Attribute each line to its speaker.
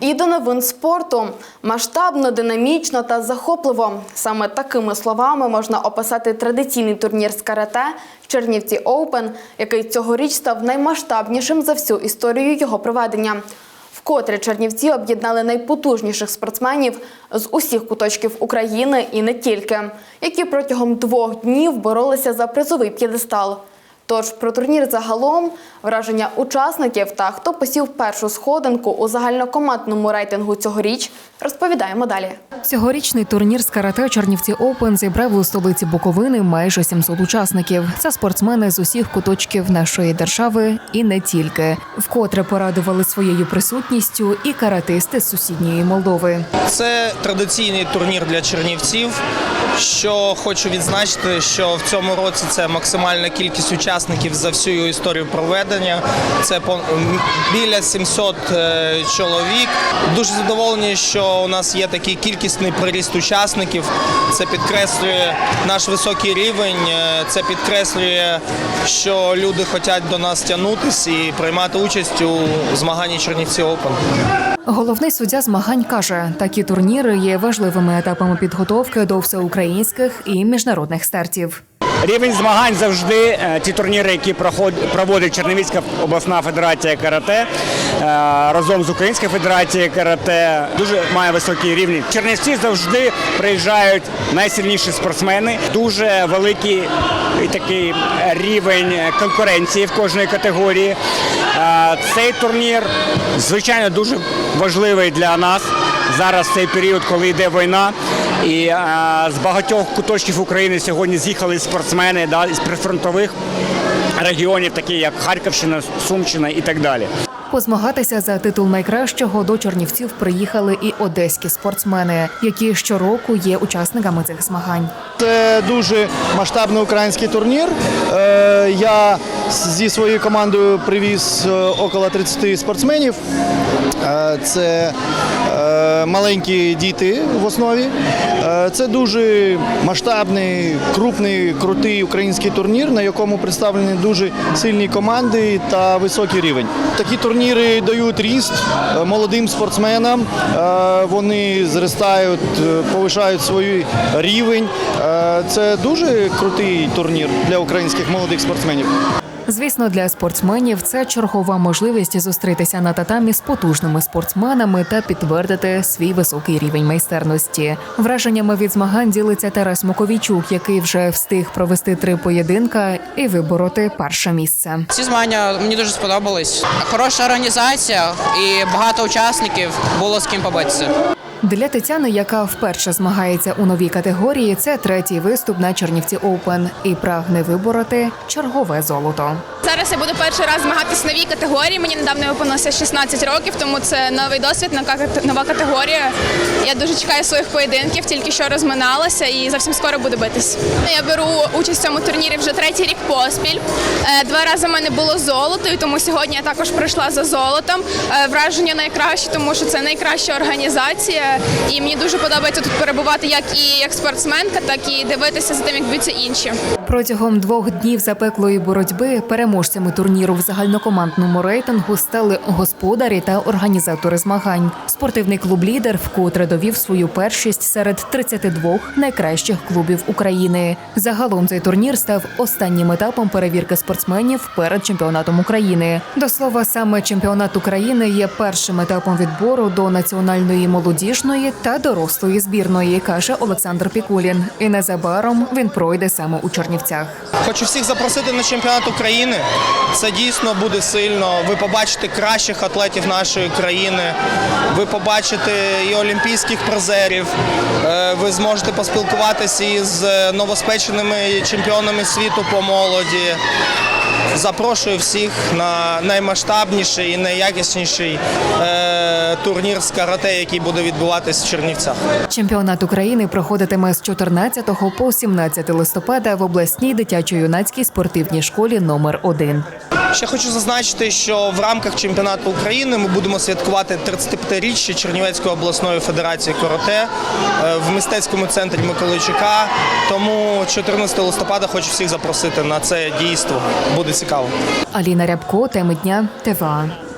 Speaker 1: І до новин спорту масштабно, динамічно та захопливо. Саме такими словами можна описати традиційний турнір з карате Чернівці Оупен, який цьогоріч став наймасштабнішим за всю історію його проведення. Вкотре Чернівці об'єднали найпотужніших спортсменів з усіх куточків України і не тільки, які протягом двох днів боролися за призовий п'єдестал. Тож про турнір загалом, враження учасників та хто посів першу сходинку у загальнокомандному рейтингу цьогоріч, розповідаємо далі.
Speaker 2: Цьогорічний турнір з карате Чернівці Оупен зібрав у столиці Буковини майже 700 учасників. Це спортсмени з усіх куточків нашої держави і не тільки. Вкотре порадували своєю присутністю і каратисти з сусідньої Молдови.
Speaker 3: Це традиційний турнір для чернівців. Що хочу відзначити, що в цьому році це максимальна кількість учасників за всю його історію проведення. Це по- біля 700 е, чоловік. Дуже задоволені, що у нас є такий кількісний приріст учасників. Це підкреслює наш високий рівень. е, Це підкреслює, що люди хочуть до нас тягнутися і приймати участь у змаганні Чернівці Open.
Speaker 2: Головний суддя змагань каже, такі турніри є важливими етапами підготовки до всеукраїнських і міжнародних стартів.
Speaker 4: Рівень змагань завжди е, ті турніри, які проводить Чернівецька обласна федерація карате е, разом з Українською федерацією карате, дуже має високий рівень. Чернівці завжди приїжджають найсильніші спортсмени. Дуже великий такий рівень конкуренції в кожній категорії. Е, Цей турнір звичайно дуже важливий для нас зараз цей період, коли йде війна. І е, з багатьох куточків України сьогодні з'їхали спортсмени да, із прифронтових регіонів, такі як Харківщина, Сумщина і так далі.
Speaker 2: Позмагатися за титул найкращого до Чернівців приїхали і одеські спортсмени, які щороку є учасниками цих змагань.
Speaker 5: Це дуже масштабний український турнір. Е, Я зі своєю командою привіз е, около 30 спортсменів. Е, Це е, маленькі діти в основі. Е, Це дуже масштабний, крупний, крутий український турнір, на якому представлені дуже сильні команди та високий рівень. Такі турніри дають ріст молодим спортсменам. Вони зростають, повишають свій рівень. Це дуже крутий турнір для українських молодих спортсменів.
Speaker 2: Звісно, для спортсменів це чергова можливість зустрітися на татамі з потужними спортсменами та підтвердити свій високий рівень майстерності. Враженнями від змагань ділиться Тарас Муковійчук, який вже встиг провести три поєдинка і вибороти перше місце.
Speaker 6: Ці змагання мені дуже сподобались. Хороша організація і багато учасників було з ким побитися.
Speaker 2: Для Тетяни, яка вперше змагається у новій категорії, це третій виступ на Чернівці Оупен і прагне вибороти чергове золото.
Speaker 7: Зараз я буду перший раз змагатися в новій категорії. Мені недавно виповнилося 16 років, тому це новий досвід, нова категорія. Я дуже чекаю своїх поєдинків, тільки що розминалася і зовсім скоро буду битись. Я беру участь в цьому турнірі вже третій рік поспіль. Е, Два рази в мене було золото, і тому сьогодні я також прийшла за золотом. Е, Враження найкраще, тому що це найкраща організація, і мені дуже подобається тут перебувати як і як спортсменка, так і дивитися за тим, як б'ються інші.
Speaker 2: Протягом двох днів запеклої боротьби переможцями турніру в загальнокомандному рейтингу стали господарі та організатори змагань. Спортивний клуб Лідер вкотре довів свою першість серед 32 найкращих клубів України. Загалом цей турнір став останнім етапом перевірки спортсменів перед чемпіонатом України. До слова, саме чемпіонат України є першим етапом відбору до національної молодіжної та дорослої збірної, каже Олександр Пікулін. І незабаром він пройде саме у Чернівцях.
Speaker 3: Хочу всіх запросити на чемпіонат України. Це дійсно буде сильно. Ви побачите кращих атлетів нашої країни. Ви побачите і олімпійських призерів. Е, Ви зможете поспілкуватися із е, новоспеченими чемпіонами світу по молоді. Запрошую всіх на наймасштабніший і найякісніший е, турнір з карате, який буде відбуватись в Чернівцях.
Speaker 2: Чемпіонат України проходитиме з 14 по 17 листопада в обласній дитячо-юнацькій спортивній школі номер 1
Speaker 3: Ще хочу зазначити, що в рамках чемпіонату України ми будемо святкувати 35-річчя Чернівецької обласної федерації карате е, в мистецькому центрі Миколайчука. Тому 14 листопада хочу всіх запросити на це дійство. Буде цікаво.
Speaker 2: Аліна Рябко, теми дня, ТВА.